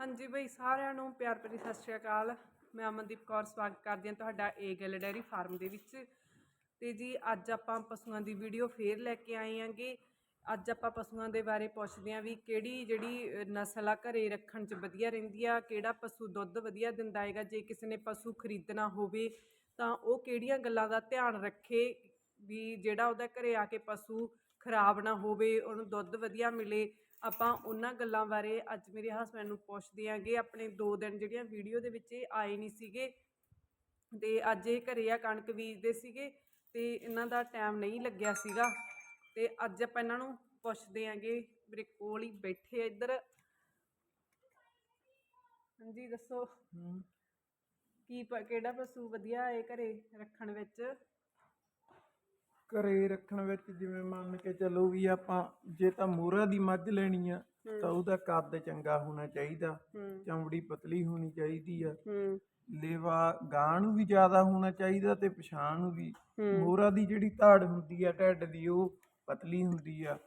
ਹਾਂਜੀ ਬਈ, ਸਾਰਿਆਂ ਨੂੰ ਪਿਆਰ ਭਰੀ ਸਤਿ ਸ਼੍ਰੀ ਅਕਾਲ। ਮੈਂ ਅਮਨਦੀਪ ਕੌਰ, ਸਵਾਗਤ ਕਰਦੀ ਹਾਂ ਤੁਹਾਡਾ ਏ ਗੱਲ ਡੈਰੀ ਫਾਰਮ ਦੇ ਵਿੱਚ। ਤੇ ਜੀ, ਅੱਜ ਆਪਾਂ ਪਸ਼ੂਆਂ ਦੀ ਵੀਡੀਓ ਫੇਰ ਲੈ ਕੇ ਆਏ ਆਂਗੇ ਅੱਜ ਆਪਾਂ ਪਸ਼ੂਆਂ ਦੇ ਬਾਰੇ ਪੁੱਛਦੇ ਆਂ ਵੀ ਕਿਹੜੀ ਜਿਹੜੀ ਨਸਲ ਆ ਘਰੇ ਰੱਖਣ 'ਚ ਵਧੀਆ ਰਹਿੰਦੀ ਆ, ਕਿਹੜਾ ਪਸ਼ੂ ਦੁੱਧ ਵਧੀਆ ਦਿੰਦਾ ਹੈਗਾ, ਜੇ ਕਿਸੇ ਨੇ ਪਸ਼ੂ ਖਰੀਦਣਾ ਹੋਵੇ ਤਾਂ ਉਹ ਕਿਹੜੀਆਂ ਗੱਲਾਂ ਦਾ ਧਿਆਨ ਰੱਖੇ ਵੀ ਜਿਹੜਾ ਉਹਦਾ ਘਰੇ ਆ ਕੇ ਪਸ਼ੂ ਖਰਾਬ ਨਾ ਹੋਵੇ, ਉਹਨੂੰ ਦੁੱਧ ਵਧੀਆ ਮਿਲੇ। ਆਪਾਂ ਉਹਨਾਂ ਗੱਲਾਂ ਬਾਰੇ ਅੱਜ ਮੇਰੇ ਹਸਬੰਡ ਨੂੰ ਪੁੱਛਦੇ ਆਂਗੇ ਆਪਣੇ ਦੋ ਦਿਨ ਜਿਹੜੀਆਂ ਵੀਡੀਓ ਦੇ ਵਿੱਚ ਇਹ ਆਏ ਨਹੀਂ ਸੀਗੇ ਤੇ ਅੱਜ ਇਹ ਘਰੇ ਆ ਕਣਕ ਬੀਜਦੇ ਸੀਗੇ ਤੇ ਇਹਨਾਂ ਦਾ ਟਾਈਮ ਨਹੀਂ ਲੱਗਿਆ ਸੀਗਾ ਤੇ ਅੱਜ ਆਪਾਂ ਇਹਨਾਂ ਨੂੰ ਪੁੱਛਦੇ ਆਂਗੇ ਮੇਰੇ ਕੋਲ ਹੀ ਬੈਠੇ ਆ ਇੱਧਰ। ਹਾਂਜੀ ਦੱਸੋ। ਕੀ ਪ- ਕਿਹੜਾ ਪਸ਼ੂ ਵਧੀਆ ਹੈ ਘਰੇ ਰੱਖਣ ਵਿੱਚ? ਘਰੇ ਰੱਖਣ ਵਿੱਚ ਜਿਵੇਂ ਮੰਨ ਕੇ ਚੱਲੋ ਵੀ ਆਪਾਂ ਜੇ ਤਾਂ ਮੋਹਰਾ ਦੀ ਮੱਝ ਲੈਣੀ ਆ ਤਾਂ ਉਹਦਾ ਕੱਦ ਚੰਗਾ ਹੋਣਾ ਚਾਹੀਦਾ ਚਮੜੀ ਪਤਲੀ ਹੋਣੀ ਚਾਹੀਦੀ ਆ। ਲੇਵਾ ਗਾਂ ਨੂੰ ਵੀ ਜ਼ਿਆਦਾ ਹੋਣਾ ਚਾਹੀਦਾ ਤੇ ਪਛਾਣ ਨੂੰ ਵੀ। ਮੋਹਰਾ ਦੀ ਜਿਹੜੀ ਧਾੜ ਹੁੰਦੀ ਆ ਢੱਡ ਦੀ ਉਹ ਪਤਲੀ ਹੁੰਦੀ ਆ।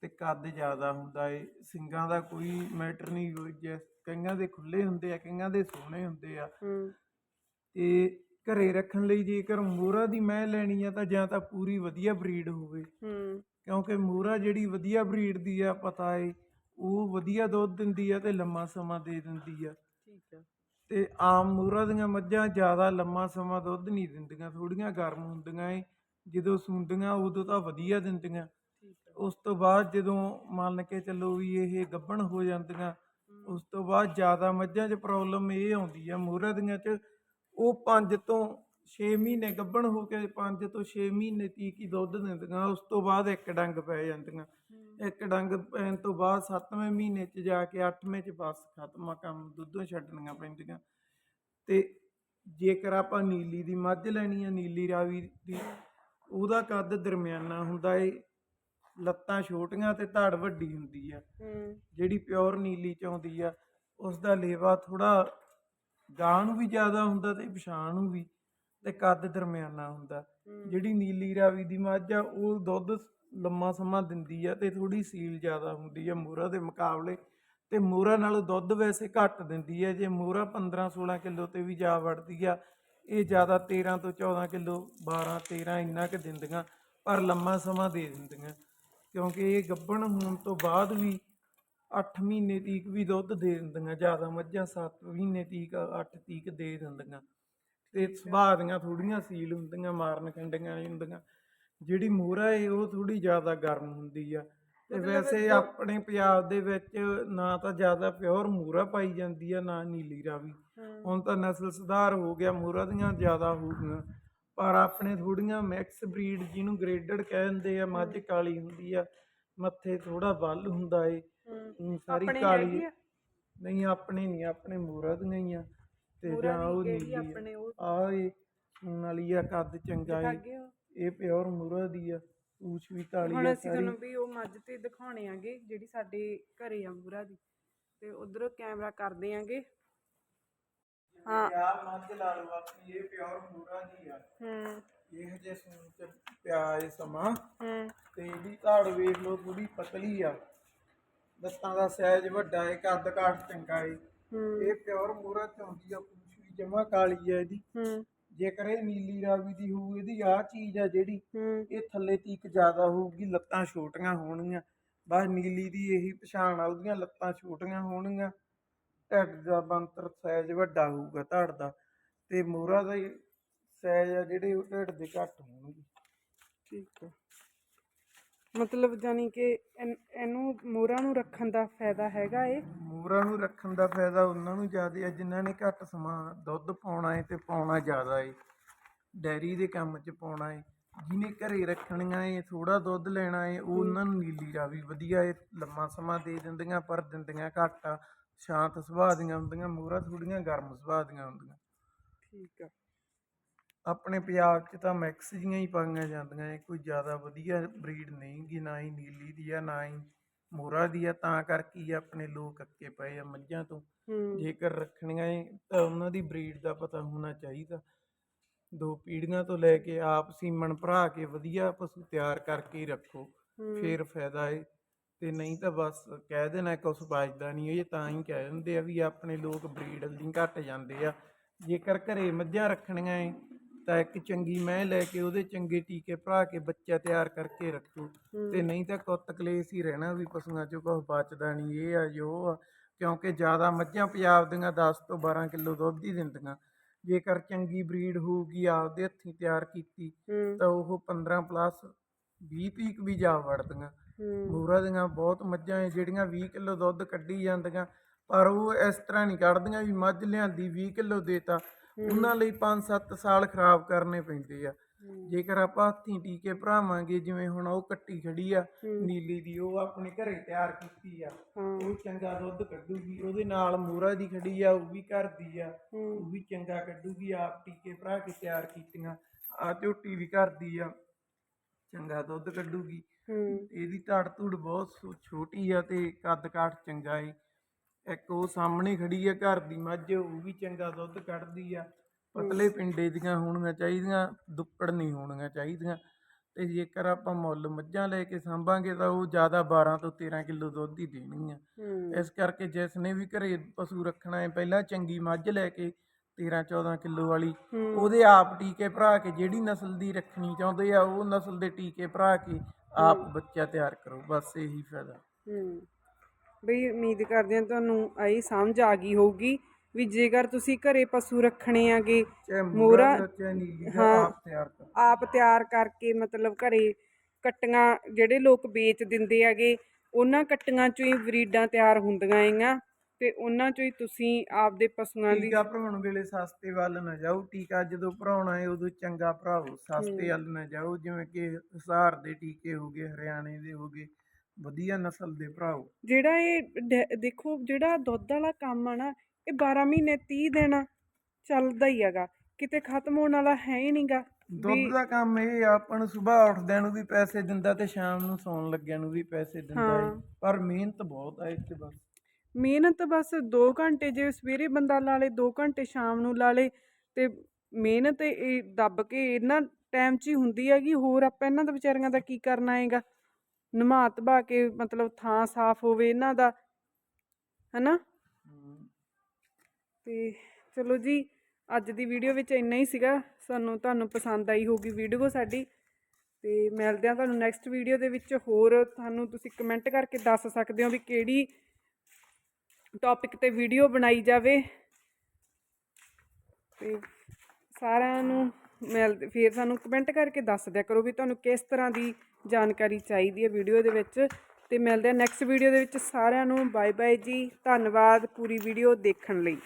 ਤੇ ਕੱਦ ਜ਼ਿਆਦਾ ਹੁੰਦਾ ਏ। ਸਿੰਗਾਂ ਦਾ ਕੋਈ ਮੈਟਰ ਨਹੀਂ ਹੋਈ ਜੇ ਕਈਆਂ ਦੇ ਖੁੱਲੇ ਹੁੰਦੇ ਆ ਕਈਆਂ ਦੇ ਸੋਹਣੇ ਹੁੰਦੇ ਆ। ਤੇ ਘਰੇ ਰੱਖਣ ਲਈ ਜੇਕਰ ਮੋਹਰਾ ਦੀ ਮੈਂ ਲੈਣੀ ਆ ਤਾਂ ਜਾਂ ਤਾਂ ਪੂਰੀ ਵਧੀਆ ਬਰੀਡ ਹੋਵੇ। ਹੂੰ। ਕਿਉਂਕਿ ਮੋਹਰਾ ਜਿਹੜੀ ਵਧੀਆ ਬਰੀਡ ਦੀ ਆ ਪਤਾ ਏ ਉਹ ਵਧੀਆ ਦੁੱਧ ਦਿੰਦੀ ਆ ਤੇ ਲੰਮਾ ਸਮਾਂ ਦੇ ਦਿੰਦੀ ਆ। ਠੀਕ ਆ। ਤੇ ਆਮ ਮੋਹਰਾ ਦੀਆਂ ਮੱਝਾਂ ਜ਼ਿਆਦਾ ਲੰਮਾ ਸਮਾਂ ਦੁੱਧ ਨਹੀਂ ਦਿੰਦੀਆਂ ਥੋੜੀਆਂ ਗਰਮ ਹੁੰਦੀਆਂ ਏ। ਜਦੋਂ ਸੂੰਦੀਆਂ ਉਦੋਂ ਤਾਂ ਵਧੀਆ ਦਿੰਦੀਆਂ। ਉਸ ਤੋਂ ਬਾਅਦ ਜਦੋਂ ਮੰਨ ਕੇ ਚੱਲੋ ਵੀ ਇਹ ਗੱਭਣ ਹੋ ਜਾਂਦੀਆਂ ਉਸ ਤੋਂ ਬਾਅਦ ਜ਼ਿਆਦਾ ਮੱਝਾਂ 'ਚ ਪ੍ਰੋਬਲਮ ਇਹ ਆਉਂਦੀ ਆ ਮੋਹਰਾ ਦੀਆਂ 'ਚ ਉਹ 5 ਤੋਂ 6 ਮਹੀਨੇ ਗੱਭਣ ਹੋ ਕੇ 5 ਤੋਂ 6 ਮਹੀਨੇ ਤੀਕ ਦੁੱਧ ਦਿੰਦੀਆਂ ਉਸ ਤੋਂ ਬਾਅਦ ਇੱਕ ਡੰਗ ਪੈ ਜਾਂਦੀਆਂ। ਇੱਕ ਡੰਗ ਪੈਣ ਤੋਂ ਬਾਅਦ 7ਵੇਂ ਮਹੀਨੇ 'ਚ ਜਾ ਕੇ 8ਵੇਂ 'ਚ ਬਸ ਖਤਮ ਆ ਕੰਮ ਦੁੱਧੋਂ ਛੱਡਣੀਆਂ ਪੈਂਦੀਆਂ। ਤੇ ਜੇਕਰ ਆਪਾਂ ਨੀਲੀ ਦੀ ਮੱਝ ਲੈਣੀ ਆ ਨੀਲੀ ਰਾਵੀ ਦੀ ਉਹਦਾ ਕੱਦ ਦਰਮਿਆਨਾ ਹੁੰਦਾ ਏ ਲੱਤਾਂ ਛੋਟੀਆਂ ਤੇ ਧੜ ਵੱਡੀ ਹੁੰਦੀ ਆ। ਜਿਹੜੀ ਪਿਓਰ ਨੀਲੀ ਚ ਆਉਂਦੀ ਆ ਉਸ ਦਾ ਲੇਵਾ ਥੋੜਾ ਗਾਂ ਨੂੰ ਵੀ ਜ਼ਿਆਦਾ ਹੁੰਦਾ ਤੇ ਪਛਾਣ ਨੂੰ ਵੀ ਤੇ ਕੱਦ ਦਰਮਿਆਨਾ ਹੁੰਦਾ। ਜਿਹੜੀ ਨੀਲੀ ਰਾਵੀ ਦੀ ਮੱਝ ਆ ਉਹ ਦੁੱਧ ਲੰਮਾ ਸਮਾਂ ਦਿੰਦੀ ਆ ਤੇ ਥੋੜੀ ਸੀਲ ਜ਼ਿਆਦਾ ਹੁੰਦੀ ਆ। ਮੋਹਰਾ ਦੇ ਮੁਕਾਬਲੇ ਤੇ ਮੋਹਰਾ ਨਾਲੋਂ ਦੁੱਧ ਵੈਸੇ ਘੱਟ ਦਿੰਦੀ ਆ। ਜੇ ਮੋਹਰਾ 15 16 ਕਿਲੋ ਤੇ ਵੀ ਜਾ ਵੜਦੀ ਆ ਇਹ ਜ਼ਿਆਦਾ 13 ਤੋਂ 14 ਕਿਲੋ 12 13 ਇੰਨਾ ਕੁ ਦਿੰਦੀਆਂ ਪਰ ਲੰਮਾ ਸਮਾਂ ਦੇ ਦਿੰਦੀਆਂ। ਕਿਉਂਕਿ ਇਹ ਗੱਭਣ ਹੋਣ ਤੋਂ ਬਾਅਦ ਵੀ 8 ਮਹੀਨੇ ਤੀਕ ਵੀ ਦੁੱਧ ਦੇ ਦਿੰਦੀਆਂ ਜ਼ਿਆਦਾ ਮੱਝਾਂ 7 ਮਹੀਨੇ ਤੀਕ 8 ਤੀਕ ਦੇ ਦਿੰਦੀਆਂ। ਤੇ ਸੁਭਾਅ ਦੀਆਂ ਥੋੜੀਆਂ ਸੀਲ ਹੁੰਦੀਆਂ ਮਾਰਨ ਨਹੀਂ ਹੁੰਦੀਆਂ। ਜਿਹੜੀ ਮੋਹਰਾ ਏ ਉਹ ਥੋੜੀ ਜ਼ਿਆਦਾ ਗਰਮ ਹੁੰਦੀ ਆ। ਤੇ ਵੈਸੇ ਆਪਣੇ ਪੰਜਾਬ ਦੇ ਵਿੱਚ ਨਾ ਤਾਂ ਜ਼ਿਆਦਾ ਪਿਓਰ ਮੋਹਰਾ ਪਾਈ ਜਾਂਦੀ ਆ ਨਾ ਨੀਲੀ ਰਾਵੀ। ਹੁਣ ਤਾਂ ਨਸਲ ਸੁਧਾਰ ਹੋ ਗਿਆ ਮੋਹਰਾ ਦੀਆਂ ਜ਼ਿਆਦਾ ਹੋ ਗਈਆਂ। ਪਰ ਆਪਣੇ ਥੋੜੀਆਂ ਮਿਕਸ ਬਰੀਡ ਜਿਹਨੂੰ ਗ੍ਰੇਡਡ ਕਹਿੰਦੇ ਆ ਮੱਝ ਕਾਲੀ ਹੁੰਦੀ ਆ ਮੱਥੇ ਥੋੜਾ ਵੱਲ ਹੁੰਦਾ ਏ। ਹੂੰ ਸਾਰੀ ਆਪਣੇ ਕਾਲੀ ਹੈਗੀ ਆ? ਨਹੀਂ ਆਪਣੇ ਨਹੀਂ ਆਪਣੇ ਮੋਹਰਾ ਦੀਆਂ ਹੀ ਆ ਤੇ ਮੋਹਰਾ ਜਾਂ ਦੀ ਉਹ ਕਿਹੜੀ ਨੀਲੀ ਆਪਣੇ ਉਹ? ਆ ਇਹ ਸੂਣ ਵਾਲੀ ਆ ਕੱਦ ਚੰਗਾ ਏ। ਦਿਖਾਗੇ ਉਹ। ਇਹ ਪਿਓਰ ਮੋਹਰਾ ਦੀ ਆ ਪੂਛ ਵੀ ਕਾਲੀ ਹੁਣ ਆ ਅਸੀਂ ਸਾਰੀ। ਤੁਹਾਨੂੰ ਵੀ ਉਹ ਮੱਝ ਤੇ ਦਿਖਾਉਣੇ ਆਂਗੇ ਜਿਹੜੀ ਸਾਡੇ ਘਰੇ ਆ ਮੂਰਾ ਦੀ। ਤੇ ਉਧਰੋਂ ਕੈਮਰਾ ਕਰਦੇ ਆਂਗੇ। ਹਾਂ। ਆ ਮੱਝ ਲਾ ਲਓ ਬਾਕੀ ਇਹ ਪਿਓਰ ਮੋਹਰਾ ਦੀ ਆ। ਹੂੰ। ਇਹ ਜੇ ਸੂਣ ਚ ਪਿਆ ਏ ਸਮਾਂ। ਹੂੰ। ਤੇ ਇਹਦੀ ਧਾੜ ਵੇਖ ਲਓ ਥੋੜੀ ਪਤਲੀ ਆ। ਲੱਤਾਂ ਦਾ ਸਾਈਜ਼ ਵੱਡਾ ਏ ਕੱਦ ਕਾਠ ਚੰਗਾ ਹੂੰ। ਇਹ ਪਿਓਰ ਮੋਹਰਾ ਚ ਆਉਂਦੀ ਆ ਪੂਛ ਵੀ ਜਮਾ ਕਾਲੀ ਆ ਇਹਦੀ। ਹੂੰ। ਜੇਕਰ ਇਹ ਨੀਲੀ ਰਾਵੀ ਦੀ ਹੋਊ ਇਹਦੀ ਆ ਚੀਜ਼ ਆ ਜਿਹੜੀ ਹੂੰ। ਇਹ ਥੱਲੇ ਤੀਕ ਜ਼ਿਆਦਾ ਹੋਊਗੀ ਲੱਤਾਂ ਛੋਟੀਆਂ ਹੋਣਗੀਆਂ। ਬਸ ਨੀਲੀ ਦੀ ਇਹੀ ਪਛਾਣ ਆ ਉਹਦੀਆਂ ਲੱਤਾਂ ਛੋਟੀਆਂ ਹੋਣਗੀਆਂ। ਢਿੱਡ ਦਾ ਬੰਤਰ ਸਾਈਜ਼ ਵੱਡਾ ਹੋਊਗਾ ਧੜ ਦਾ। ਤੇ ਮੋਹਰਾ ਦਾ ਸਾਈਜ਼ ਆ ਜਿਹੜੇ ਉਹ ਢਿੱਡ ਦੇ ਘੱਟ ਹੋਣਗੇ। ਠੀਕ ਹੈ ਮਤਲਬ ਜਾਨੀ ਕਿ ਇਨ- ਇਹਨੂੰ ਮੋਹਰਾ ਨੂੰ ਰੱਖਣ ਦਾ ਫਾਇਦਾ ਹੈਗਾ ਏ ਮੋਹਰਾ ਨੂੰ ਰੱਖਣ ਦਾ ਫਾਇਦਾ ਉਹਨਾਂ ਨੂੰ ਜ਼ਿਆਦਾ ਹੈ ਜਿਨ੍ਹਾਂ ਨੇ ਘੱਟ ਸਮਾਂ ਦੁੱਧ ਪਾਉਣਾ ਹੈ ਤੇ ਪਾਉਣਾ ਜ਼ਿਆਦਾ ਹੈ ਡੈਰੀ ਦੇ ਕੰਮ 'ਚ ਪਾਉਣਾ ਹੈ ਜਿਹਨੇ ਘਰੇ ਰੱਖਣੀਆਂ ਹੈ ਥੋੜਾ ਦੁੱਧ ਲੈਣਾ ਹੈ ਉਹ ਉਹਨਾਂ ਨੂੰ ਨੀਲੀ ਰਾਵੀ ਵਧੀਆ ਹੈ ਲੰਮਾ ਸਮਾਂ ਦੇ ਦਿੰਦੀਆਂ ਪਰ ਦਿੰਦੀਆਂ ਘੱਟ ਆ ਸ਼ਾਂਤ ਸੁਭਾਅ ਦੀਆਂ ਹੁੰਦੀਆਂ ਮੋਹਰਾ ਥੋੜੀਆਂ ਗਰਮ ਸੁਭਾਅ ਦੀਆਂ ਹੁੰਦੀਆਂ। ਠੀਕ ਆ। ਆਪਣੇ ਪੰਜਾਬ 'ਚ ਤਾਂ ਮਿਕਸ ਜੀਆਂ ਹੀ ਪਾਈਆਂ ਜਾਂਦੀਆਂ ਹੈ ਕੋਈ ਜ਼ਿਆਦਾ ਵਧੀਆ ਬਰੀਡ ਨਹੀਂ ਗੀ ਨਾ ਹੀ ਨੀਲੀ ਦੀ ਆ ਨਾ ਹੀ ਮੋਹਰਾ ਦੀ ਆ ਤਾਂ ਕਰਕੇ ਹੀ ਆਪਣੇ ਲੋਕ ਅੱਕੇ ਪਏ ਆ ਮੱਝਾਂ ਤੋਂ। ਹੂੰ। ਜੇਕਰ ਰੱਖਣੀਆਂ ਏ ਤਾਂ ਉਹਨਾਂ ਦੀ ਬਰੀਡ ਦਾ ਪਤਾ ਹੋਣਾ ਚਾਹੀਦਾ। ਦੋ ਪੀੜ੍ਹੀਆਂ ਤੋਂ ਲੈ ਕੇ ਆਪ ਸੀਮਨ ਭਰਾ ਕੇ ਵਧੀਆ ਪਸ਼ੂ ਤਿਆਰ ਕਰਕੇ ਹੀ ਰੱਖੋ ਹੂੰ। ਫੇਰ ਫਾਇਦਾ ਏ। ਤੇ ਨਹੀਂ ਤਾਂ ਬਸ ਕਹਿ ਦੇਣਾ ਕੁਛ ਬਚਦਾ ਨਹੀਂ ਇਹ ਤਾਂ ਹੀ ਕਹਿ ਦਿੰਦੇ ਆ ਵੀ ਆਪਣੇ ਲੋਕ ਬਰੀਡ ਲਈ ਘੱਟ ਜਾਂਦੇ ਆ। ਜੇਕਰ ਘਰੇ ਮੱਝਾਂ ਰੱਖਣੀਆਂ ਏ ਤਾਂ ਇੱਕ ਚੰਗੀ ਮੈਂ ਲੈ ਕੇ ਉਹਦੇ ਚੰਗੇ ਟੀਕੇ ਭਰਾ ਕੇ ਬੱਚਾ ਤਿਆਰ ਕਰਕੇ ਰੱਖੋ। ਤੇ ਨਹੀਂ ਤਾਂ ਕੁੱਤ ਕਲੇਸ਼ ਹੀ ਰਹਿਣਾ ਵੀ ਪਸ਼ੂਆਂ ਚੋਂ ਕੁਛ ਬਚਦਾ ਨਹੀਂ ਇਹ ਆ ਜੋ ਆ। ਕਿਉਂਕਿ ਜ਼ਿਆਦਾ ਮੱਝਾਂ ਪੰਜਾਬ ਦੀਆਂ 10 ਤੋਂ 12 ਕਿਲੋ ਦੁੱਧ ਹੀ ਦਿੰਦੀਆਂ। ਜੇਕਰ ਚੰਗੀ ਬਰੀਡ ਹੋਊਗੀ ਆਪਦੇ ਹੱਥੀਂ ਤਿਆਰ ਕੀਤੀ ਤਾਂ ਉਹ 15 ਪਲੱਸ 20 ਪੀਕ ਵੀ ਜਾ ਵੜਦੀਆਂ। ਮੂਰਾ ਦੀਆਂ ਬਹੁਤ ਮੱਝਾਂ ਏ ਜਿਹੜੀਆਂ 20 ਕਿਲੋ ਦੁੱਧ ਕੱਢੀ ਜਾਂਦੀਆਂ ਪਰ ਉਹ ਇਸ ਤਰ੍ਹਾਂ ਨਹੀਂ ਕੱਢਦੀਆਂ ਵੀ ਮੱਝ ਲਿਆਂਦੀ 20 ਕਿਲੋ ਦੇਤਾ ਉਹਨਾਂ ਲਈ 5-7 ਸਾਲ ਖਰਾਬ ਕਰਨੇ ਪੈਂਦੇ ਆ। ਜੇਕਰ ਆਪਾਂ ਹੱਥੀਂ ਟੀਕੇ ਭਰਾਵਾਂਗੇ ਜਿਵੇਂ ਹੁਣ ਉਹ ਕੱਟੀ ਖੜੀ ਆ ਨੀਲੀ ਦੀ ਉਹ ਆਪਣੇ ਘਰੇ ਤਿਆਰ ਕੀਤੀ ਆ। ਉਹ ਚੰਗਾ ਦੁੱਧ ਕੱਢੂਗੀ ਉਹਦੇ ਨਾਲ ਮੂਰਾ ਦੀ ਖੜੀ ਆ ਉਹ ਵੀ ਘਰ ਦੀ ਆ ਉਹ ਵੀ ਚੰਗਾ ਕੱਢੂਗੀ ਆਪ ਟੀਕੇ ਭਰਾ ਕੇ ਤਿਆਰ ਕੀਤੀਆਂ ਆ ਝੋਟੀ ਵੀ ਘਰ ਦੀ ਆ ਚੰਗਾ ਦੁੱਧ ਕੱਢੂਗੀ। ਇਹਦੀ ਧੜ ਧੁੜ ਬਹੁਤ ਛੋਟੀ ਆ ਤੇ ਕੱਦ ਕਾਠ ਚੰਗਾ ਏ। ਇੱਕ ਉਹ ਸਾਹਮਣੇ ਖੜੀ ਆ ਘਰ ਦੀ ਮੱਝ ਉਹ ਵੀ ਚੰਗਾ ਦੁੱਧ ਕੱਢਦੀ ਆ। ਪਤਲੇ ਪਿੰਡੇ ਦੀਆਂ ਹੋਣੀਆਂ ਚਾਹੀਦੀਆਂ ਦੁੱਕੜ ਨਹੀਂ ਹੋਣੀਆਂ ਚਾਹੀਦੀਆਂ। ਤੇ ਜੇਕਰ ਆਪਾਂ ਮੁੱਲ ਮੱਝਾਂ ਲੈ ਕੇ ਸਾਂਭਾਂਗੇ ਤਾਂ ਉਹ ਜ਼ਿਆਦਾ 12 ਤੋਂ 13 ਕਿਲੋ ਦੁੱਧ ਹੀ ਦੇਣਗੀਆਂ ਇਸ ਕਰਕੇ ਜਿਸ ਨੇ ਵੀ ਘਰੇ ਪਸ਼ੂ ਰੱਖਣਾ ਹੈ ਪਹਿਲਾਂ ਚੰਗੀ ਮੱਝ ਲੈ ਕੇ 13 14 ਕਿਲੋ ਵਾਲੀ ਉਹਦੇ ਆਪ ਟੀਕੇ ਭਰਾ ਕੇ ਜਿਹੜੀ ਨਸਲ ਦੀ ਰੱਖਣੀ ਚਾਹੁੰਦੇ ਆ ਉਹ ਨਸਲ ਦੇ ਟੀਕੇ ਭਰਾ ਕੇ ਆਪ ਬੱਚਾ ਤਿਆਰ ਕਰੋ ਬਸ ਇਹੀ ਫਾਇਦਾ। ਹੂੰ। ਬਈ ਉਮੀਦ ਕਰਦੇ ਹਾਂ ਤੁਹਾਨੂੰ ਆਈ ਸਮਝ ਆ ਗਈ ਹੋਊਗੀ ਵੀ ਜੇਕਰ ਤੁਸੀਂ ਘਰੇ ਪਸ਼ੂ ਰੱਖਣੇ ਆਗੇ ਮੋਰਾ ਹਾਂ। ਆਪ ਤਿਆਰ ਕਰਕੇ ਮਤਲਬ ਘਰੇ ਕੱਟੀਆਂ ਜਿਹੜੇ ਲੋਕ ਵੇਚ ਦਿੰਦੇ ਆਗੇ ਉਹਨਾਂ ਕੱਟੀਆਂ ਚੋਂ ਹੀ ਬਰੀਡਾਂ ਤਿਆਰ ਹੁੰਦੀਆਂ ਹੈਗੀਆਂ ਤੇ ਉਹਨਾਂ ਚੋਂ ਹੀ ਤੁਸੀਂ ਆਪਦੇ ਪਸ਼ੂਆਂ ਦੀ ਟੀਕਾ ਭਰਾਉਣ ਵੇਲੇ ਸਸਤੇ ਵੱਲ ਨਾ ਜਾਓ। ਟੀਕਾ ਜਦੋਂ ਭਰਾਉਣਾ ਹੈ ਉਦੋਂ ਚੰਗਾ ਭਰਾਓ ਸਸਤੇ ਵੱਲ ਨਾ ਜਾਓ। ਜਿਵੇਂ ਕਿ ਹਿਸਾਰ ਦੇ ਟੀਕੇ ਹੋ ਗਏ ਹਰਿਆਣੇ ਦੇ ਹੋ ਗਏ। ਵਧੀਆ ਨਸਲ ਦੇ ਭਰਾਓ। ਜਿਹੜਾ ਇਹ ਡੈ- ਦੇਖੋ ਜਿਹੜਾ ਦੁੱਧ ਵਾਲਾ ਕੰਮ ਆ ਨਾ ਇਹ 12 ਮਹੀਨੇ 30 ਦਿਨ ਚੱਲਦਾ ਹੀ ਹੈਗਾ। ਕਿਤੇ ਖਤਮ ਹੋਣ ਵਾਲਾ ਹੈ ਹੀ ਨਹੀਂਗਾ ਦੁੱਧ ਦਾ ਕੰਮ ਇਹ ਆ, ਆਪਾਂ ਨੂੰ ਸਵੇਰ ਉੱਠਦਿਆਂ ਨੂੰ ਵੀ ਪੈਸੇ ਦਿੰਦਾ ਤੇ ਸ਼ਾਮ ਨੂੰ ਸੌਣ ਲੱਗਿਆਂ ਨੂੰ ਵੀ ਪੈਸੇ ਦਿੰਦਾ ਹੈ ਹਾਂ। ਪਰ ਮਿਹਨਤ ਬਹੁਤ ਆ ਇੱਥੇ ਬਸ। ਮਿਹਨਤ ਬਸ 2 ਘੰਟੇ ਜੇ ਸਵੇਰੇ ਬੰਦਾ ਲਾ ਲੇ 2 ਘੰਟੇ ਸ਼ਾਮ ਨੂੰ ਲਾ ਲੇ ਤੇ ਮਿਹਨਤ ਇਹ ਦੱਬ ਕੇ ਇਹਨਾਂ ਟਾਈਮ 'ਚ ਹੀ ਹੁੰਦੀ ਹੈਗੀ ਹੋਰ ਆਪਾਂ ਇਹਨਾਂ ਦਾ ਵਿਚਾਰੀਆਂ ਦਾ ਕੀ ਕਰਨਾ ਹੈਗਾ? ਨਮਾ ਧਵਾ ਕੇ ਮਤਲਬ ਥਾਂ ਸਾਫ਼ ਹੋਵੇ ਇਹਨਾਂ ਦਾ, ਹਨਾ? ਤੇ ਚਲੋ ਜੀ, ਅੱਜ ਦੀ ਵੀਡੀਓ ਵਿੱਚ ਇੰਨਾ ਹੀ ਸੀਗਾ। ਸਾਨੂੰ ਤੁਹਾਨੂੰ ਪਸੰਦ ਆਈ ਹੋਊਗੀ ਵੀਡੀਓ ਸਾਡੀ। ਤੇ ਮਿਲਦੇ ਆ ਤੁਹਾਨੂੰ ਨੈਕਸਟ ਵੀਡੀਓ ਦੇ ਵਿੱਚ। ਹੋਰ ਤੁਹਾਨੂੰ ਤੁਸੀਂ ਕਮੈਂਟ ਕਰਕੇ ਦੱਸ ਸਕਦੇ ਹੋ ਵੀ ਕਿਹੜੀ ਟੌਪਿਕ ਤੇ ਵੀਡੀਓ ਬਣਾਈ ਜਾਵੇ। ਤੇ ਸਾਰਿਆਂ ਨੂੰ ਮਿਲ ਫਿਰ ਸਾਨੂੰ ਕਮੈਂਟ ਕਰਕੇ ਦੱਸ ਦਿਆ ਕਰੋ ਵੀ ਤੁਹਾਨੂੰ ਕਿਸ ਤਰ੍ਹਾਂ ਦੀ ਜਾਣਕਾਰੀ ਚਾਹੀਦੀ ਹੈ ਵੀਡੀਓ ਦੇ ਵਿੱਚ। ਤੇ ਮਿਲਦੇ ਆ ਨੈਕਸਟ ਵੀਡੀਓ ਦੇ ਵਿੱਚ। ਸਾਰਿਆਂ ਨੂੰ ਬਾਏ ਬਾਏ ਜੀ। ਧੰਨਵਾਦ ਪੂਰੀ ਵੀਡੀਓ ਦੇਖਣ ਲਈ।